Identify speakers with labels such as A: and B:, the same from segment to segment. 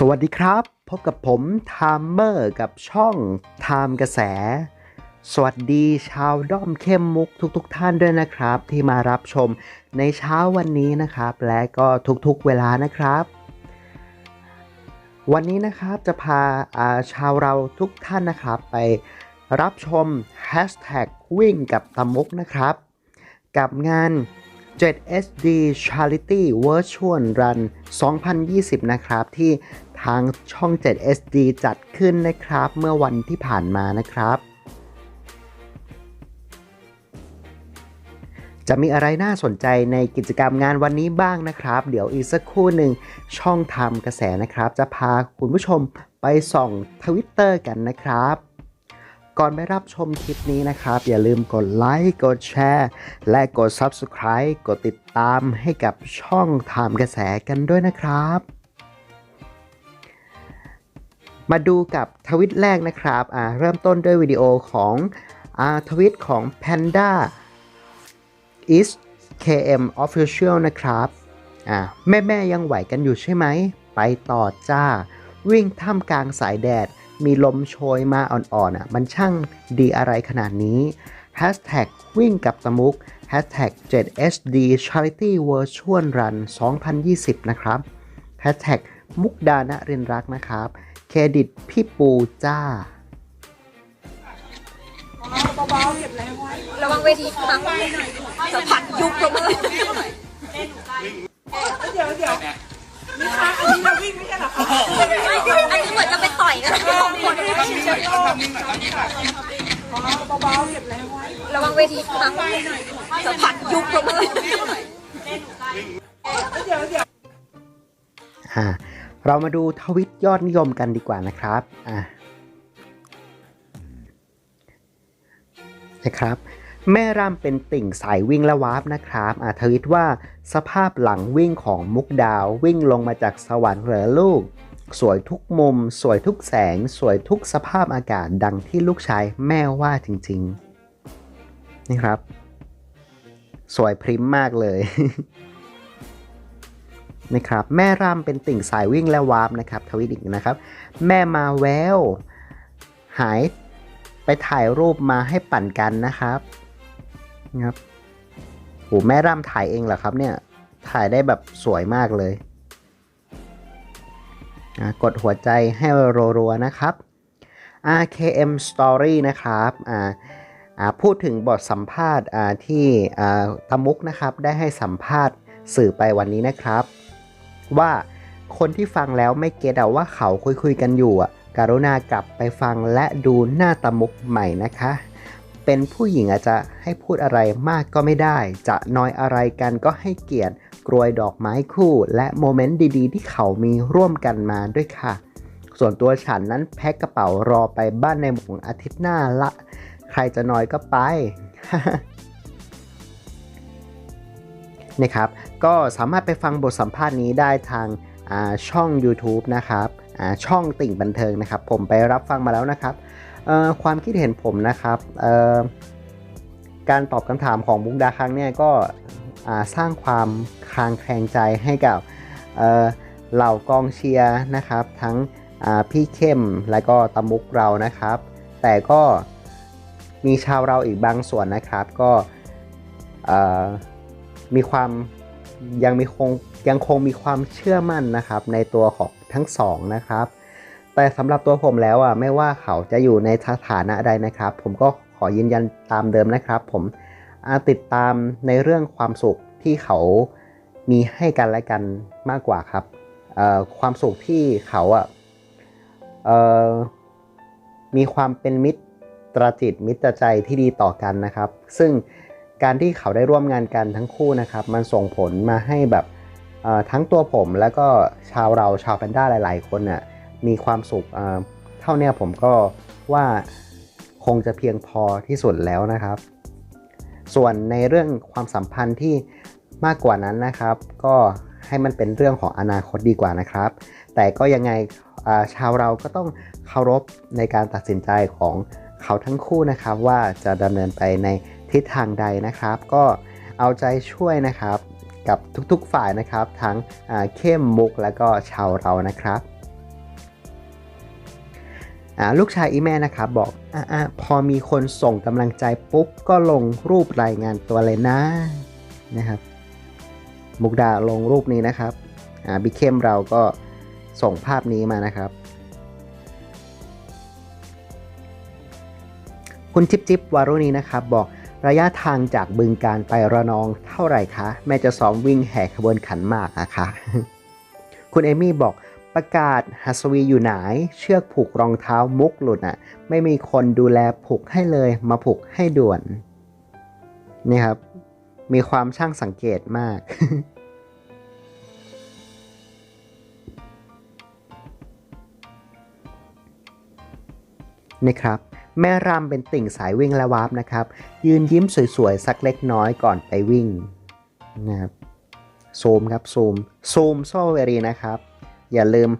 A: สวัสดีครับ พบกับผมไทม์เมอร์กับช่องไทม์กระแส สวัสดีชาวด้อมเข้มมุกทุกๆทท่านด้วยนะครับ ที่มารับชมในเช้าวันนี้นะครับ และก็ทุกๆเวลานะครับ วันนี้นะครับจะพาาชาวเราทุกท่านนะครับไปรับชม Hashtag วิ่งกับตะมุกนะครับ กับงาน 7SD Charity Virtual Run 2020 นะครับ ที่ทางช่อง 7SD จัดขึ้นนะครับ เมื่อวันที่ผ่านมานะครับ จะมีอะไรน่าสนใจในกิจกรรมงานวันนี้บ้างนะครับ เดี๋ยวอีกสักครู่หนึ่งช่องทำกระแสนะครับ จะพาคุณผู้ชมไปส่องทวิตเตอร์กันนะครับ ก่อนไปรับชมคลิปนี้นะครับ อย่าลืมกดไลค์กดแชร์และกด Subscribe กดติดตามให้กับช่องถามกระแสกันด้วยนะครับ มาดูกับทวิตแรกนะครับอ่าเริ่มต้นด้วยวิดีโอของอาทวิตของ Panda is KM Official นะครับอ่าแม่แม่ยังไหวกันอยู่ใช่ไหม ไปต่อจ้า วิ่งท่ามกลางสายแดด มีลมโชยมาอ่อนๆอะมันช่างดีอะไรขนาดนี้ Hashtag วิ่งกับตะมุก Hashtag 7SD Charity Virtual Run 2020 นะครับ Hashtag มุกดาณเรินรักนะครับ เครดิตพี่ปูจ้า
B: ระวังเวทีพังจะผัดยุบลงมาเดี๋
C: ยวเดี๋ยว นี่คะอันนี้เราวิ่งไม่ใช่เหรอคะ
B: อันนี้เหมือนจะไปต่อยกันสองคน
C: เฉยๆโอ้เบาๆเก็บแรงไว้
B: ระวังเวทีพังจะผัดยุบลงมาเลย
C: เดี๋ยวเดี๋ยว
A: อ่าเรามาดูทวิตยอดนิยมกันดีกว่านะครับอ่านะครับ แม่ร่ำเป็นติ่งสายวิ่งและวาร์ปนะครับอาทวิตว่าสภาพหลังวิ่งของมุกดาววิ่งลงมาจากสวรรค์เหรอลูก สวยทุกมุม สวยทุกแสง สวยทุกสภาพอากาศดังที่ลูกชายแม่ว่าจริง ๆ นี่ครับ สวยพริ้มมากเลยนะครับแม่ร่ำเป็นติ่งสายวิ่งและวาร์ปนะครับทวิตอีกนะครับ แม่มาแววหายไปถ่ายรูปมาให้ปั่นกันนะครับ ครับโหแม่ร่ำถ่ายเองเหรอครับเนี่ย ถ่ายได้แบบสวยมากเลยอะกดหัวใจให้รัวๆนะครับ RKM Story นะครับอ่าอ่าพูดถึงบทสัมภาษณ์อ่าที่อ่าตมุกนะครับได้ให้สัมภาษณ์สื่อไปวันนี้นะครับ ว่าคนที่ฟังแล้วไม่เก็ตอะว่าเขาคุยคุยๆกันอยู่อะการุณากลับไปฟังและดูหน้าตมุกใหม่นะคะ เป็นผู้หญิงอาจจะให้พูดอะไรมากก็ไม่ได้ จะน้อยอะไรกันก็ให้เกียรติกรวยดอกไม้คู่ และโมเมนต์ดีๆ ที่เขามีร่วมกันมาด้วยค่ะ ส่วนตัวฉันนั้นแพ็คกระเป๋ารอไปบ้านในหมงอาทิตย์หน้าละ ใครจะน้อยก็ไปนะครับก็สามารถไปฟังบทสัมภาษณ์นี้ได้ทางช่อง YouTube นะครับช่องติ่งบันเทิงนะครับ ผมไปรับฟังมาแล้วนะครับ ความคิดเห็นผมนะครับการตอบคำถามของมุกดาครั้งเนี่ยก็สร้างความคลางแคลงใจให้กับเหล่ากองเชียร์นะครับ ทั้งพี่เข้มและก็ตะมุกเรานะครับ แต่ก็มีชาวเราอีกบางส่วนนะครับ ก็มีความยังมีคงยังคงมีความเชื่อมั่นนะครับในตัวของทั้งสองนะครับ แต่สำหรับตัวผมแล้วอะไม่ว่าเขาจะอยู่ในสถานะใดนะครับ ผมก็ขอยืนยันตามเดิมนะครับ ผมติดตามในเรื่องความสุขที่เขามีให้กันและกันมากกว่าครับความสุขที่เขาอะมีความเป็นมิตรตรจิตมิตรใจที่ดีต่อกันนะครับ ซึ่งการที่เขาได้ร่วมงานกันทั้งคู่นะครับ มันส่งผลมาให้แบบทั้งตัวผมแล้วก็ชาวเราชาวแพนด้าหลาย ๆ คนน่ะ มีความสุขเท่านี้ผมก็ว่าคงจะเพียงพอที่สุดแล้วนะครับ ส่วนในเรื่องความสัมพันธ์ที่มากกว่านั้นนะครับ ก็ให้มันเป็นเรื่องของอนาคตดีกว่านะครับ แต่ก็ยังไงาชาวเราก็ต้องเคารพในการตัดสินใจของเขาทั้งคู่นะครับ ว่าจะดำเนินไปในทิศทางใดนะครับ ก็เอาใจช่วยนะครับกับทุกๆฝ่ายนะครับ ทั้งเข้มมุกแล้วก็ชาวเรานะครับ ลูกชายอีแม่นะครับบอกอะอะพอมีคนส่งกำลังใจปุ๊บ ก็ลงรูปรายงานตัวเลยนะนะครับมุกดาลงรูปนี้นะครับบิ๊กเข้มเราก็ส่งภาพนี้มานะครับ คุณจิ๊บจิ๊บวารุณีนะครับ บอกระยะทางจากบึงการไประนองเท่าไหร่คะ แม่จะซ้อมวิ่งแห่ขบวนขันหมากอะคะ คุณเอมี่บอก ประกาศหัสวีอยู่ไหน เชือกผูกรองเท้ามุกหลุดอะ ไม่มีคนดูแลผูกให้เลย มาผูกให้ด่วน นี่ครับ มีความช่างสังเกตมาก นะครับแม่รำเป็นติ่งสายวิ่งและวาร์ปนะครับ ยืนยิ้มสวยๆ สักเล็กน้อยก่อนไปวิ่งนะครับซูมครับซูมซูมโซเวรีนะครับ อย่าลืม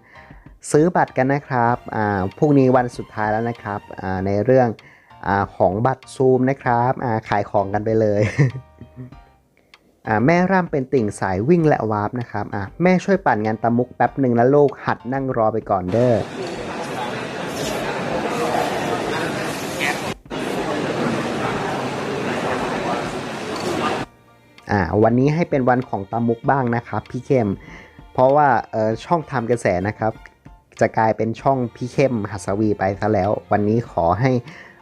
A: ซื้อบัตรกันนะครับอ่าพรุ่งนี้วันสุดท้ายแล้วนะครับอ่าในเรื่องอาของบัตรซูมนะครับอ่าขายของกันไปเลยอ่าแม่ร่ำเป็นติ่งสายวิ่งและวาร์ปนะครับอ่าแม่ช่วยปั่นงานตะมุกแป๊บหนึ่งนะลูกหัดนั่งรอไปก่อนเด้ออ่าวันนี้ให้เป็นวันของตามุกบ้างนะครับ พี่เข้ม เพราะว่าเออช่องทำกระแสนะครับ จะกลายเป็นช่องพี่เข้มหัสวีไปซะแล้ว วันนี้ขอให้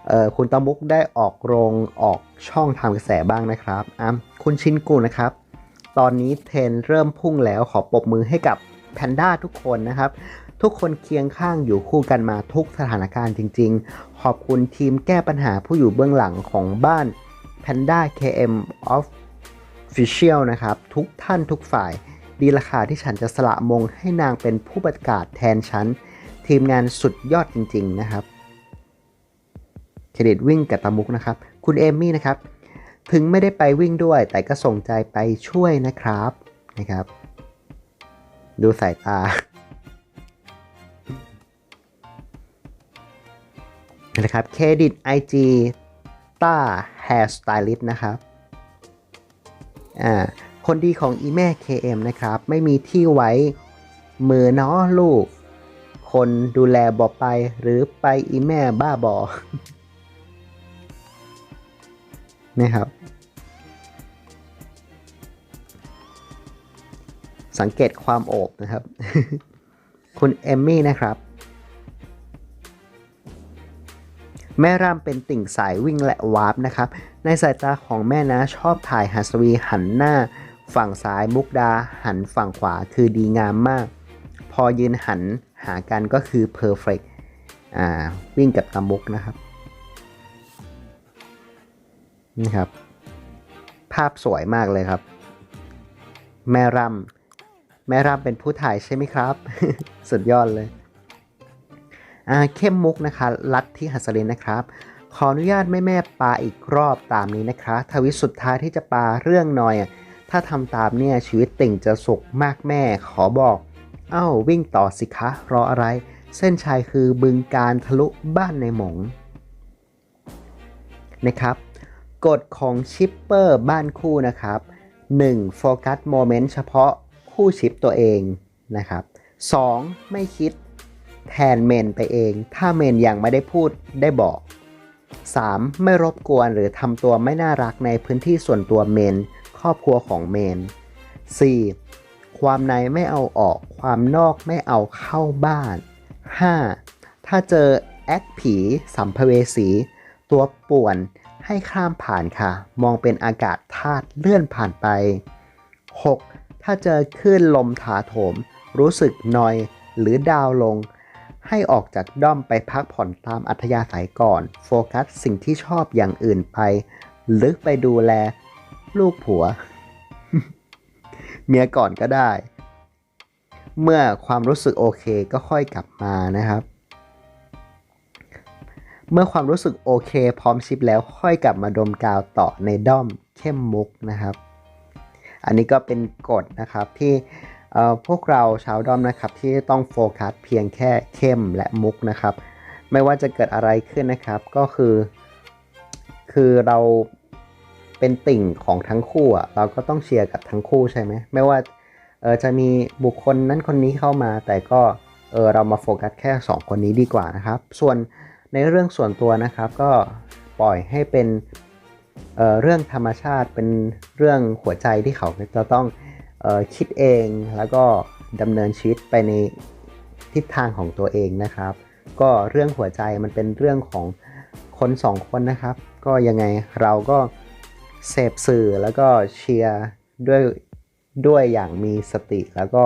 A: เออคุณตามุกได้ออกโรงออกช่องทำกระแสบ้างนะครับอะคุณชินกูนะครับ ตอนนี้เทรนเริ่มพุ่งแล้วขอปรบมือให้กับแพนด้าทุกคนนะครับ ทุกคนเคียงข้างอยู่คู่กันมาทุกสถานการณ์จริง ๆ ขอบคุณทีมแก้ปัญหาผู้อยู่เบื้องหลังของบ้าน Panda KM Official นะครับ ทุกท่านทุกฝ่าย ดีราคาที่ฉันจะสละมงให้นางเป็นผู้ประกาศแทนฉัน ทีมงานสุดยอดจริง ๆ นะครับ เครดิตวิ่งกับตามุกนะครับ คุณเอมมี่นะครับ ถึงไม่ได้ไปวิ่งด้วย แต่ก็ส่งใจไปช่วยนะครับนะครับ ดูสายตานะครับเครดิต IG ต้า Hair Stylist นะครับอ่า คนดีของอีแม่ KM นะครับ ไม่มีที่ไว้มือเนาะลูก คนดูแลบอไปหรือไปอีแม่บ้าบอนะครับ สังเกตความโอบนะครับ คุณเอมมี่นะครับ แม่ร่ำเป็นติ่งสายวิ่งและวาร์ปนะครับ ในสายตาของแม่นะชอบถ่ายหัสวีหันหน้า ฝั่งซ้ายมุกดาหันฝั่งขวาคือดีงามมาก พอยืนหันหากันก็คือเพอร์เฟกอ่าวิ่งกับตามุกนะครับนี่ครับ ภาพสวยมากเลยครับ แม่รำแม่รำเป็นผู้ถ่ายใช่ไหมครับ สุดยอดเลยเข้มมุกนะคะ ลัดที่หัสลินนะครับ ขออนุญาตแม่แม่ปาอีกรอบตามนี้นะคะ ทวิสุดท้ายที่จะปาเรื่องหน่อยอะ ถ้าทำตามเนี่ยชีวิตติ่งจะสุขมากแม่ขอบอก เอ้าวิ่งต่อสิคะรออะไร เส้นชัยคือบึงการทะลุบ้านในหมงนะครับกฎของชิปเปอร์บ้านคู่นะครับ 1. โฟกัสโมเมนต์เฉพาะคู่ชิปตัวเองนะครับ 2. ไม่คิดแทนเมนไปเอง ถ้าเมนยังไม่ได้พูดได้บอก 3. ไม่รบกวนหรือทำตัวไม่น่ารักในพื้นที่ส่วนตัวเมน รอบครัวของเมน 4. ความในไม่เอาออก ความนอกไม่เอาเข้าบ้าน 5. ถ้าเจอแอคผี สัมภเวสี ตัวป่วนให้ข้ามผ่านค่ะ มองเป็นอากาศธาตุเลื่อนผ่านไป 6. ถ้าเจอคลื่นลมถาโถม รู้สึกนอยหรือดาวลง ให้ออกจากด้อมไปพักผ่อนตามอัธยาศัยก่อน โฟกัสสิ่งที่ชอบอย่างอื่นไปหรือไปดูแล ลูกผัว เมียก่อนก็ได้ เมื่อความรู้สึกโอเคก็ค่อยกลับมานะครับ เมื่อความรู้สึกโอเค พร้อมชิปแล้วค่อยกลับมาดมกาวต่อในด้อมเข้มมุกนะครับ อันนี้ก็เป็นกฎนะครับที่เอ่อพวกเราชาวด้อมนะครับที่ต้องโฟกัสเพียงแค่เข้มและมุกนะครับ ไม่ว่าจะเกิดอะไรขึ้นนะครับก็คือ คือเรา เป็นติ่งของทั้งคู่อะเราก็ต้องเชียร์กับทั้งคู่ใช่ไหมไม่ว่าเออจะมีบุคคลนั้นคนนี้เข้ามา แต่ก็เออเรามาโฟกัสแค่ 2 คนนี้ดีกว่านะครับ ส่วนในเรื่องส่วนตัวนะครับก็ปล่อยให้เป็นเออเรื่องธรรมชาติเป็นเรื่องหัวใจที่เขาจะต้องเออคิดเองแล้วก็ดำเนินชีวิตไปในทิศทางของตัวเองนะครับ ก็เรื่องหัวใจมันเป็นเรื่องของคนสองคนนะครับ ก็ยังไงเราก็ เสพสื่อแล้วก็เชียร์ด้วยด้วยอย่างมีสติแล้วก็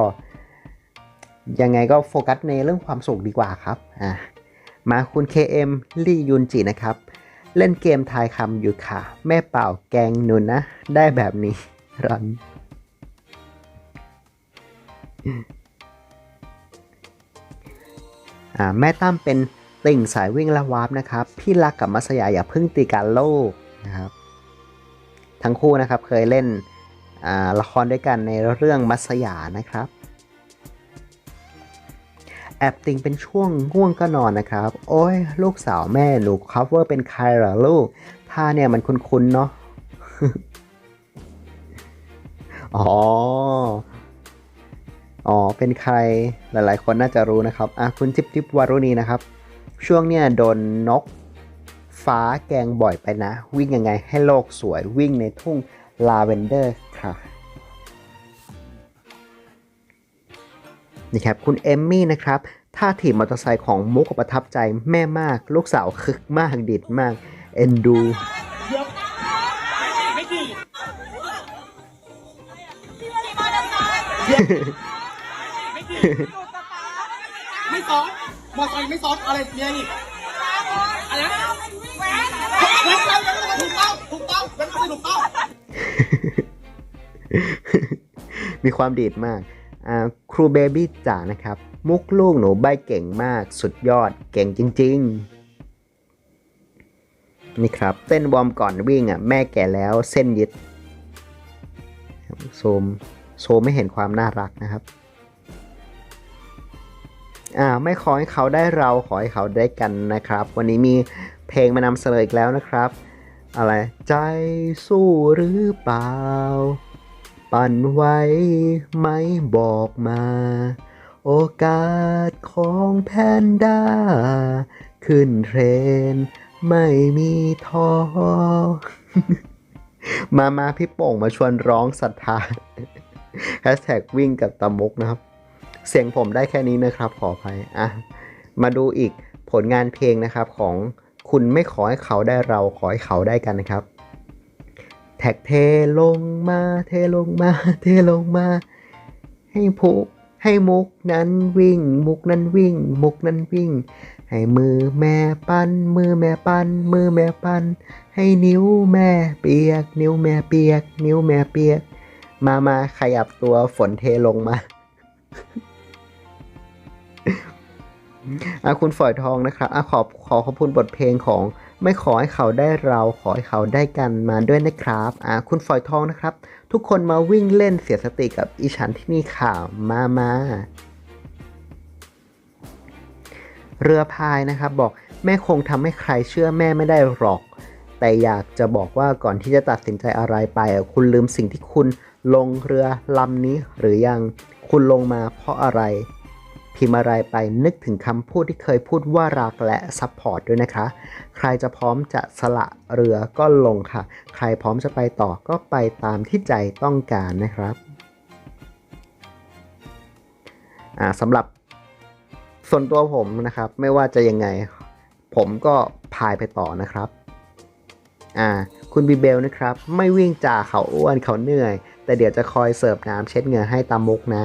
A: ยังไงก็โฟกัสในเรื่องความสุขดีกว่าครับอะมาคุณ KM ลี่ยุนจินะครับ เล่นเกมทายคำอยู่ค่ะ แม่เป่าแกงนุนนะ ได้แบบนี้รันอ่าแม่ตั้มเป็นติ่งสายวิ่งและวาร์ปนะครับ พี่รักกับมัสยาอย่าเพึ่งตีการโลกนะครับ ทั้งคู่นะครับเคยเล่นอ่าละครด้วยกันในเรื่องมัสยานะครับ แอบติงเป็นช่วงง่วงก็นอนนะครับ โอ้ยลูกสาวแม่หนู cover เป็นใครเหรอลูกท่าเนี่ยมันคุ้นๆเนาะอ๋อ อ๋อ เป็นใครหลายๆ คนน่าจะรู้นะครับ อะคุณจิบจิบวารุณีนะครับ ช่วงเนี่ยโดนนก ฟ้าแกงบ่อยไปนะ วิ่งยังไงให้โลกสวยวิ่งในทุ่งลาเวนเดอร์ค่ะนี่ครับคุณเอมมี่นะครับท่าถีบมอเตอร์ไซค์ของมุกประทับใจแม่มาก ลูกสาวคึกมากดิดมาก เอ็นดู
C: ไม่กี่ไม่กี่ไม่ซ้อนมอไซค์ไม่ซ้อนอะไรเนี่ยอีกอะไรนะ ถูกต้องถูกต้องถูกต้องถูกต้อง
A: มีความดีดมากอ่าครูเบบี้จ๋านะครับ มุกลูกหนูใบเก่งมากสุดยอดเก่งจริง ๆ นี่ครับเต้นวอร์มก่อนวิ่งอะแม่แก่แล้วเส้นยึดซูมโชว์ไม่เห็นความน่ารักนะครับอ่าไม่ขอให้เขาได้เราขอให้เขาได้กันนะครับ วันนี้มี เพลงมานำเสนออีกแล้วนะครับ อะไร ใจสู้หรือเปล่า ปั่นไว้ไหมบอกมา โอกาสของแพนด้า ขึ้นเทรน ไม่มีท้อ มามาพี่โป่งมาชวนร้องศรัทธาแฮชแท็กวิ่งกับตะมุกนะครับ เสียงผมได้แค่นี้นะครับขออภัยอะมาดูอีกผลงานเพลงนะครับของ คุณไม่ขอให้เขาได้เราขอให้เขาได้กันนะครับ แท็กเทลงมา เทลงมา เทลงมา ให้พุกให้มุกนั้นวิ่ง มุกนั้นวิ่ง มุกนั้นวิ่ง ให้มือแม่ปันมือแม่ปันมือแม่ปันให้นิ้วแม่เปียก นิ้วแม่เปียก นิ้วแม่เปียก มามาขยับตัวฝนเทลงมา อาคุณฝอยทองนะครับอาขอบขอขอบคุณบทเพลงของ ไม่ขอให้เขาได้เราขอให้เขาได้กันมาด้วยนะครับอ่าคุณฝอยทองนะครับ ทุกคนมาวิ่งเล่นเสียสติกับอีฉันที่นี่ข่าวมามาเรือพายนะครับบอกแม่คงทำให้ใครเชื่อแม่ไม่ได้หรอก แต่อยากจะบอกว่าก่อนที่จะตัดสินใจอะไรไป คุณลืมสิ่งที่คุณลงเรือลำนี้หรือยังคุณลงมาเพราะอะไร พิมพ์อะไรไปนึกถึงคำพูดที่เคยพูดว่ารักและซัพพอร์ตด้วยนะคะ ใครจะพร้อมจะสละเรือก็ลงค่ะ ใครพร้อมจะไปต่อก็ไปตามที่ใจต้องการนะครับสำหรับส่วนตัวผมนะครับ ไม่ว่าจะยังไง ผมก็พายไปต่อนะครับอ่าคุณบีเบลนะครับ ไม่วิ่งจ่าเขาอ้วนเขาเหนื่อย แต่เดี๋ยวจะคอยเสิร์ฟน้ำเช็ดเหงื่อให้ตามมุกนะ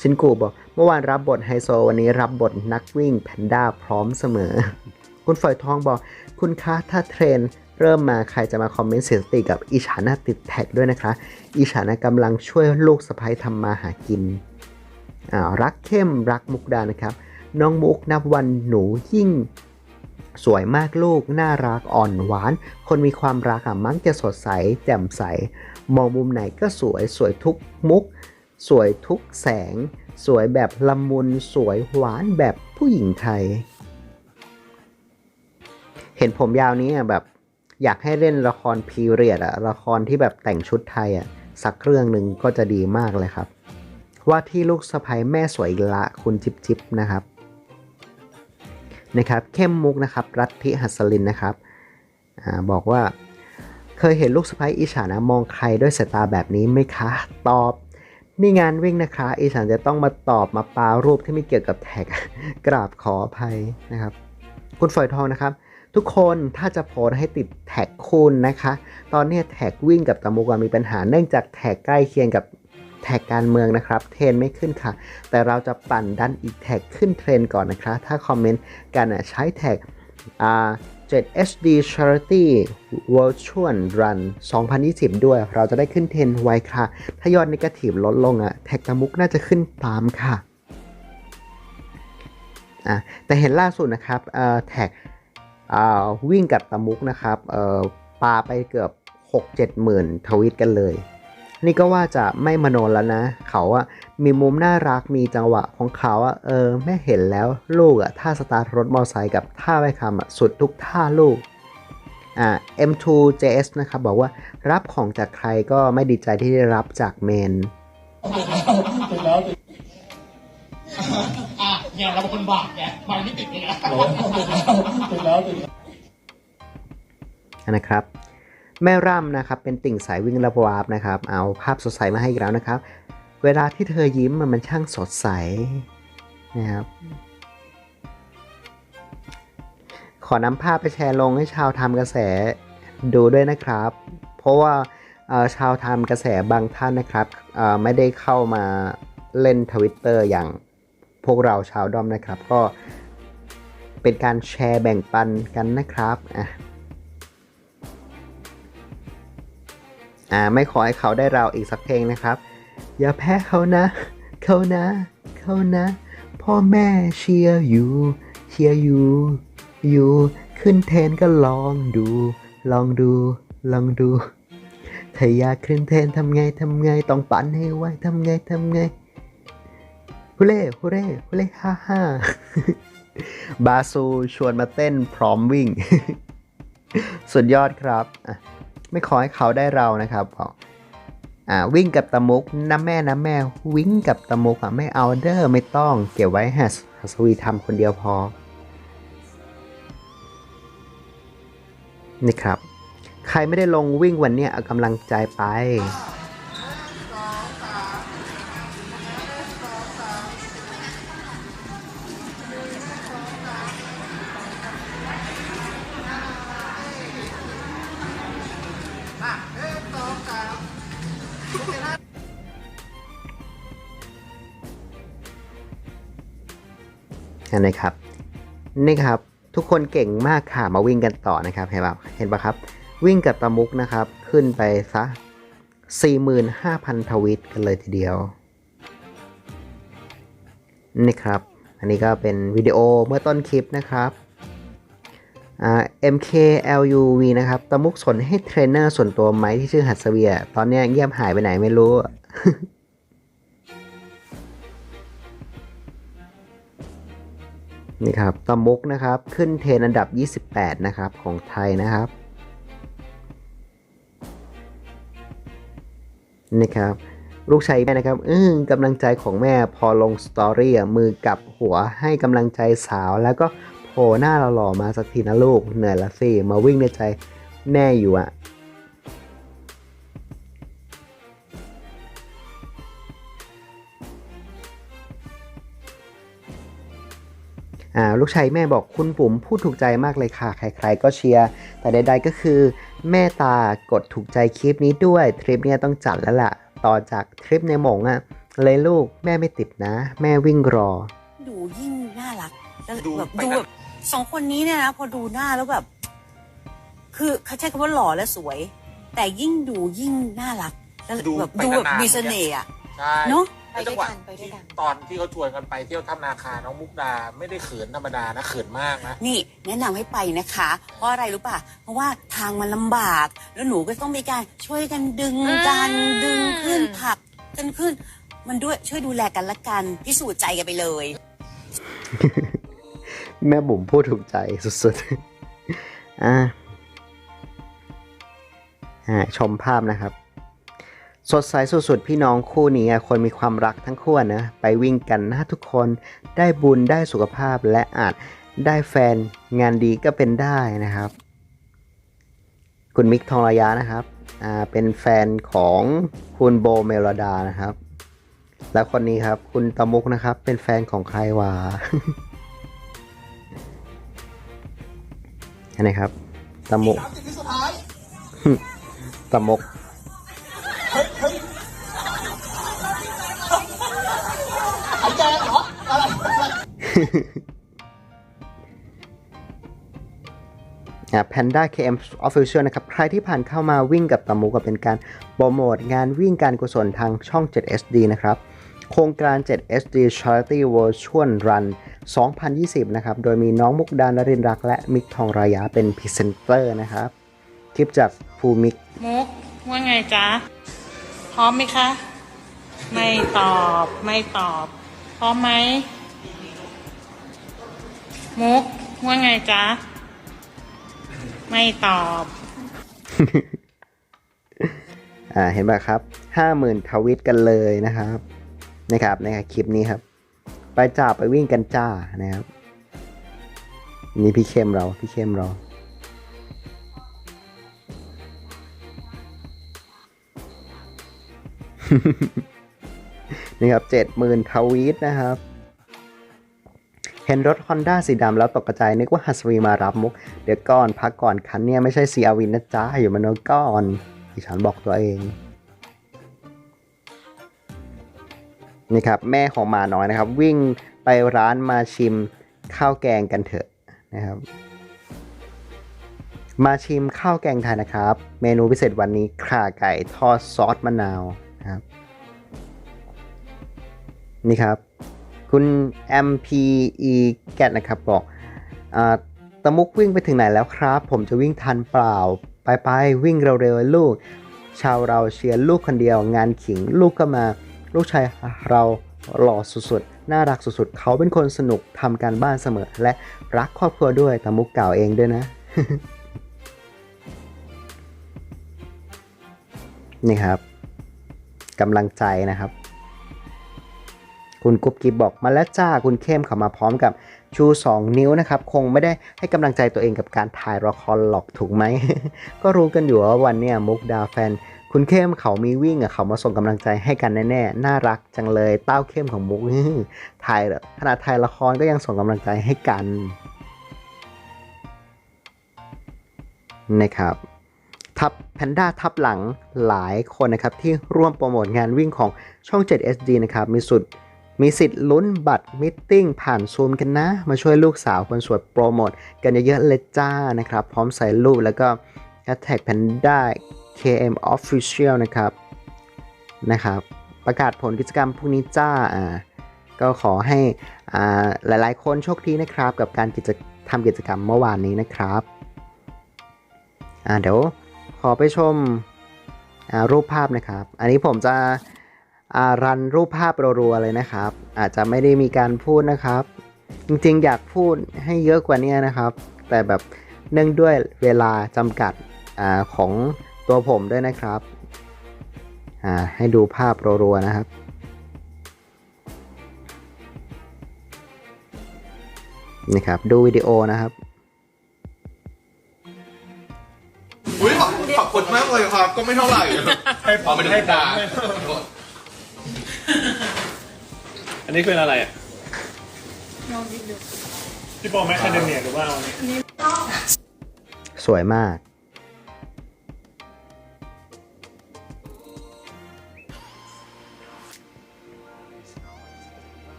A: ชินกูบอก เมื่อวานรับบทไฮโซ วันนี้รับบทนักวิ่งแพนด้าพร้อมเสมอ คุณฝอยทองบอก คุณคะถ้าเทรนเริ่มมาใครจะมาคอมเมนต์เสียสติกับอีฉานาติดแท็กด้วยนะคะอีฉานะกำลังช่วยลูกสะพ้ยทำมาหากินอ่ารักเข้มรักมุกดานะครับ น้องมุกนับวันหนูยิ่ง สวยมากลูก น่ารักอ่อนหวาน คนมีความรักอะมักจะสดใส แจ่มใส มองมุมไหนก็สวยสวยทุกมุก สวยทุกแสง สวยแบบละมุน สวยหวานแบบผู้หญิงไทย เห็นผมยาวนี้แบบอยากให้เล่นละครพีเรียดอะละครที่แบบแต่งชุดไทยอะสักเรื่องหนึ่งก็จะดีมากเลยครับ ว่าที่ลูกสะใภ้แม่สวยละคุณจิบจิบนะครับนะครับ เข้มมุกนะครับ รัตธิหัสลินนะครับอบอกว่า เคยเห็นลูกสะใภ้อิฉานะมองใครด้วยสายตาแบบนี้ไหมคะ ตอบ นี่งานวิ่งนะคะอีฉันจะต้องมาตอบมาปารูปที่ไม่เกี่ยวกับแท็กกราบขออภัยนะครับ คุณฝอยทองนะครับ ทุกคนถ้าจะโพสให้ติดแท็กคุณนะคะ ตอนนี้แท็กวิ่งกับตะมุกอะมีปัญหาเนื่องจากแท็กใกล้เคียงกับแท็กการเมืองนะครับ เทรนไม่ขึ้นค่ะ แต่เราจะปั่นดันอีกแท็กขึ้นเทรนก่อนนะคะ ถ้าคอมเมนต์กันอะใช้แท็กอ่า 7HD Charity Virtual Run 2020 ด้วย เราจะได้ขึ้นเทนไวค่ะ ถ้ายอดนิเกทีฟลดลงอะแท็กตะมุกน่าจะขึ้นตามค่ะอะแต่เห็นล่าสุดนะครับเอ่อแท็กอ่าวิ่งกับตะมุกนะครับเอ่อปาไปเกือบ 6-7 หมื่นทวิตกันเลย นี่ก็ว่าจะไม่มโนแล้วนะ เขาอะ มีมุมน่ารักมีจังหวะของเขาอะเออแม่เห็นแล้วลูกอะท่าสตาร์ทรถมอเตอร์ไซค์กับท่าไว้คำอะสุดทุกท่าลูกอ่า M2JS นะครับบอกว่ารับของจากใครก็ไม่ดีใจที่ได้รับจากเมน
C: อะเนี่ยเราเป็นคนบาปไงไม่ไม่ติดเลยนะ
A: นะครับแม่ร่ำนะครับเป็นติ่งสายวิ่งระวาบนะครับ เอาภาพสดใสมาให้อีกแล้วนะครับ เวลาที่เธอยิ้มมันมันช่างสดใสนะครับ ขอนำภาพไปแชร์ลงให้ชาวทำกระแสดูด้วยนะครับ เพราะว่าชาวทำกระแสบางท่านนะครับไม่ได้เข้ามาเล่นทวิตเตอร์อย่างพวกเราชาวดอมนะครับ ก็เป็นการแชร์แบ่งปันกันนะครับอะอ่าไม่ขอให้เขาได้เราอีกสักเพลงนะครับ อย่าแพ้เขานะ เขานะ เขานะ พ่อแม่เชียร์อยู่ เชียร์อยู่ อยู่ ขึ้นเทนก็ลองดู ลองดู ลองดู ถ้าอยากขึ้นเทนทำไงทำไง ต้องปั่นให้ไวทำไงทำไงฮุเล่ฮุเล่ฮุเล่ฮ่าฮ่าบาซูชวนมาเต้นพร้อมวิ่ง สุดยอดครับ ไม่ขอให้เขาได้เรานะครับบ อ่าวิ่งกับตะมุกน้าแม่น้าแม่วิ่งกับตะมุกอะไม่เอาเด้อไม่ต้องเก็บไว้หัสฮัสวีทำคนเดียวพอนี่ครับ ใครไม่ได้ลงวิ่งวันนี้เอากำลังใจไป นไหมครับ นี่ครับทุกคนเก่งมากค่ะมาวิ่งกันต่อนะครับเห็นปะเห็นปะครับ วิ่งกับตะมุกนะครับ ขึ้นไปซะ 45,000 ทวิตกันเลยทีเดียว นี่ครับ อันนี้ก็เป็นวิดีโอเมื่อต้นคลิปนะครับอ่า MKLUV นะครับ ตะมุกสนให้เทรนเนอร์ส่วนตัวไหมที่ชื่อหัสเวีย ตอนนี้เงียบหายไปไหนไม่รู้ นี่ครับตะมุกนะครับขึ้นเทรนอันดับ 28 นะครับของไทยนะครับนี่ครับลูกชายแม่นะครับอืกำลังใจของแม่พอลงสตอรี่มือกับหัวให้กำลังใจสาว แล้วก็โผล่หน้าเราหล่อๆมาสักทีนะลูกเหนื่อยละสิมาวิ่งในใจแม่อยู่อะ ลูกชายแม่บอกคุณปุ๋มพูดถูกใจมากเลยค่ะ ใครๆก็เชียร์ แต่ใดๆก็คือแม่ตากดถูกใจคลิปนี้ด้วย ทริปเนี้ยต้องจัดแล้วล่ะ ต่อจากทริปในหมงอะ่ะ เลยลูกแม่ไม่ติดนะ แม่วิ่งรอ
B: ดูยิ่งน่ารักแล้ว
D: ดู
B: แบบ
D: ไป
B: ดู
D: นะ
B: แบบสองคนนี้เนี่ยนะพอดูหน้าแล้วแบบ คือเขาใช้คำว่าหล่อและสวย แต่ยิ่งดูยิ่งน่ารักแล้ว
D: ดู
B: แบบ
D: ไป
B: ดูแบบ
D: นานๆ
B: มีเสน่ห์อะ
D: ใช่
B: เนอะ
D: แล้วจังหวะที่ตอนที่เขาชวนกันไปเที่ยวถ้ำนาคาน้องมุกดาไม่ได้เขินธรรมดานะเขินมากนะ
B: นี่แนะนำให้ไปนะคะ เพราะอะไรรู้ป่ะ เพราะว่าทางมันลำบาก แล้วหนูก็ต้องมีการช่วยกันดึงกันดึงขึ้นผลักกันขึ้น มันด้วยช่วยดูแลกันละกันพิสูจน์ใจกันไปเลย
A: แม่บุ๋มพูดถูกใจสุดๆ อ่าอ่าชมภาพนะครับ สดใสสุดๆ พี่น้องคู่นี้คนมีความรักทั้งคู่นะ ไปวิ่งกันนะทุกคนได้บุญได้สุขภาพและอาจได้แฟนงานดีก็เป็นได้นะครับ คุณมิกทองระยะนะครับอ่าเป็นแฟนของคุณโบเมลดานะครับ แล้วคนนี้ครับคุณตะมุกนะครับ เป็นแฟนของใครวะอันนี้ครับตะมุกตะมุก
C: อ่า
A: Panda KM Official นะครับ ใครที่ผ่านเข้ามาวิ่งกับตะมุกก็เป็นการโปรโมทงานวิ่งการกุศลทางช่อง 7SD นะครับ โครงการ 7SD Charity Virtual Run 2020 นะครับ โดยมีน้องมุกดานรินทร์รัก และมิกทองรายาเป็นพรีเซนเตอร์นะครับ คลิปจากภูมิก
E: มุก ว่าไงจ๊ะ พร้อมไหมคะ ไม่ตอบ ไม่ตอบ พร้อมไหม มุกว่าไงจ๊ะ ไม่ตอบ
A: อ่าเห็นไหมครับ50,000ทวิตกันเลยนะครับนะครับในคลิปนี้ครับ ไปจ่าไปวิ่งกันจ้านะครับ นี่พี่เข้มเราพี่เข้มเรานี่ครับ70,000ทวีตนะครับ เห็นรถ Honda สีดำแล้วตกใจนึกว่าฮัสวีมารับมุก เดี๋ยวก่อนพักก่อนคันเนี่ยไม่ใช่ซีอาวินนะจ๊ะอยู่มานนก่อนที่ฉันบอกตัวเองนี่ครับแม่ของหมาน้อยนะครับ วิ่งไปร้านมาชิมข้าวแกงกันเถอะนะครับ มาชิมข้าวแกงไทยนะครับ เมนูพิเศษวันนี้ข่าไก่ทอดซอสมะนาวนะครับ นี่ครับ คุณ MPE แกตนะครับบอกอตะมุกวิ่งไปถึงไหนแล้วครับ ผมจะวิ่งทันเปล่า ไปไปๆวิ่งเร็วๆลูก ชาวเราเชียร์ลูกคนเดียว งานขิงลูกก็มา ลูกชายเราหล่อสุดๆ น่ารักสุดๆ เขาเป็นคนสนุกทำการบ้านเสมอ และรักครอบครัวด้วยตะมุกกล่าวเองด้วยนะ นี่ครับกำลังใจนะครับ คุณกุ๊บกิ๊บบอกมาแล้วจ้าคุณเข้มเขามาพร้อมกับชู 2 นิ้วนะครับ คงไม่ได้ให้กำลังใจตัวเองกับการถ่ายละครหรอกถูกไหม ก็รู้กันอยู่ว่าวันเนี้ยมุกดาแฟน คุณเข้มเขามีวิ่งอะเขามาส่งกำลังใจให้กันแน่ๆน่ารักจังเลยเต้าเข้มของมุกถ่ายขนาดถ่ายละครก็ยังส่งกำลังใจให้กันนะครับทับแพนด้าทับหลังหลายคนนะครับที่ร่วมโปรโมทงานวิ่งของช่อง 7SD นะครับมีสุด มีสิทธิ์ลุ้นบัตรมิทติ้งผ่านซูมกันนะ มาช่วยลูกสาวคนสวยโปรโมทกันเยอะๆเลยจ้านะครับ พร้อมใส่รูปแล้วก็แฮชแท็กแพนด้า KM Official นะครับนะครับ ประกาศผลกิจกรรมพรุ่งนี้จ้าอ่าก็ขอให้อ่าหลายๆ คนโชคดีนะครับ กับการกิจทำกิจกรรมเมื่อวานนี้นะครับอ่าเดี๋ยวขอไปชมอ่ารูปภาพนะครับ อันนี้ผมจะ รันรูปภาพรัวๆเลยนะครับ อาจจะไม่ได้มีการพูดนะครับ จริงๆ อยากพูดให้เยอะกว่านี้นะครับ แต่แบบเนื่องด้วยเวลาจำกัดอาของตัวผมด้วยนะครับอ่าให้ดูภาพรัวๆนะครับนี่ครับดูวิดีโอนะครับ
F: อุ้ยขอบขอบคุณมากเลยครับ ก็ไม่เท่าไหร่ให้พอไม่ได้ดา
G: นนี้คืออะไรอะพี่โปแมคคาเดเมียหรือว่า
A: สวยมาก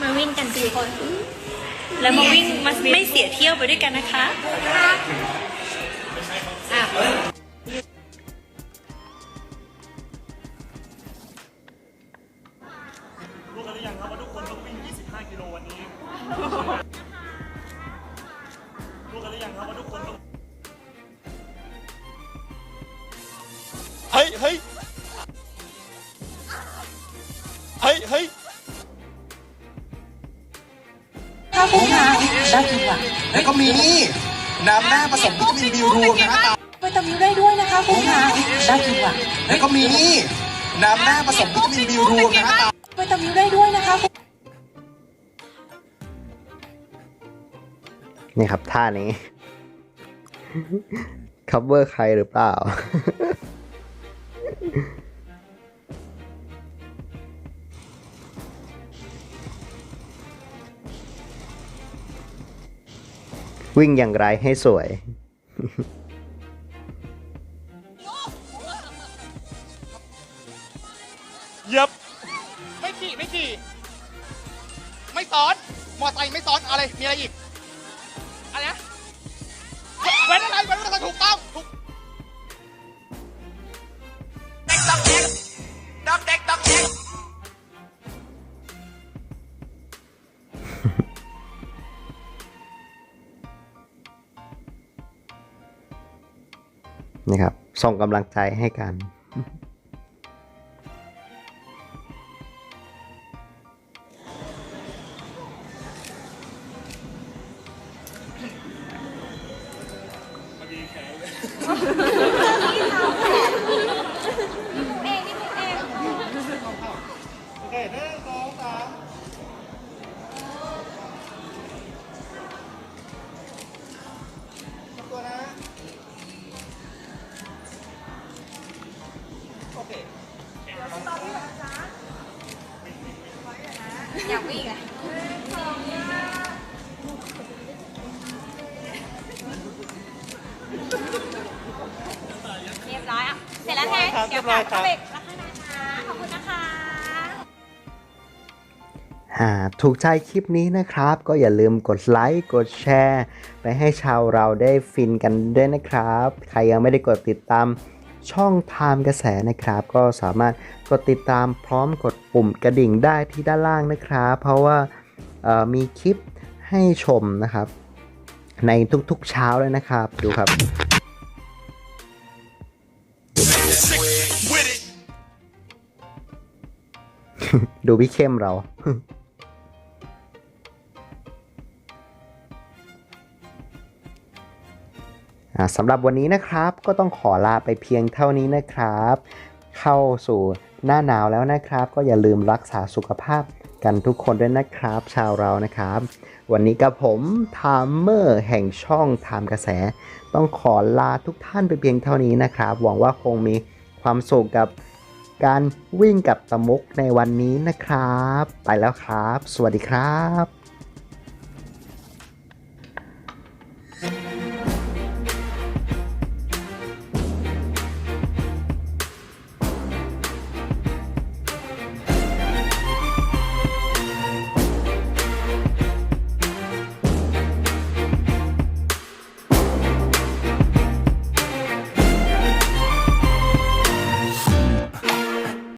H: มาวิ่งกันสี่คน แล้วมาวิ่งมาไม่เสียเที่ยวไปด้วยกันนะคะ
G: ฮ้ยเฮ้ยเฮ้ยเฮ้ย
C: แล้วก็มีน้ำแร่ผสมวิตามินบิวรูนนะฮะ
B: วิตามินได้ด้วยนะคะคุณคะได้จริงว่ะ
C: แล้วก็มีน้ำหน้าผสมวิตามินบิวรวมนะ
B: วิตามินได้ด้วยนะคะคุณ
A: นี่ครับท่านี้ cover ใครหรือเปล่า วิ่งอย่างไรให้สวย
G: เหยับ
C: ไม่ขี่ไม่ขี่ไม่ซ้อน มอไซค์ไม่ซ้อนอะไร มีอะไรอีก อะไรนะเว้นอะไรเว้นอะไรถูกต้องถูก
A: ส่งกำลังใจให้กัน
H: ไง
G: ครับ
H: เดี๋ยว
G: เรียบร้อยครับ
H: เข้าไปรับข้างในนะขอบคุณนะคะ
A: หากถูกใจคลิปนี้นะครับ ก็อย่าลืมกดไลค์กดแชร์ ไปให้ชาวเราได้ฟินกันด้วยนะครับ ใครยังไม่ได้กดติดตามช่องไทม์กระแสนะครับ ก็สามารถกดติดตามพร้อมกดปุ่มกระดิ่งได้ที่ด้านล่างนะครับ เพราะว่าเอ่อมีคลิปให้ชมนะครับ ในทุกๆเช้าเลยนะครับ ดูครับ ดูพี่เข้มเรา สำหรับวันนี้นะครับก็ต้องขอลาไปเพียงเท่านี้นะครับ เข้าสู่หน้าหนาวแล้วนะครับ ก็อย่าลืมรักษาสุขภาพกันทุกคนด้วยนะครับ ชาวเรานะครับ วันนี้กับผมไทม์เมอร์แห่งช่องไทม์กระแส ต้องขอลาทุกท่านไปเพียงเท่านี้นะครับ หวังว่าคงมีความสุขกับ การวิ่งกับตะมุกในวันนี้นะครับ ไปแล้วครับ สวัสดีครับ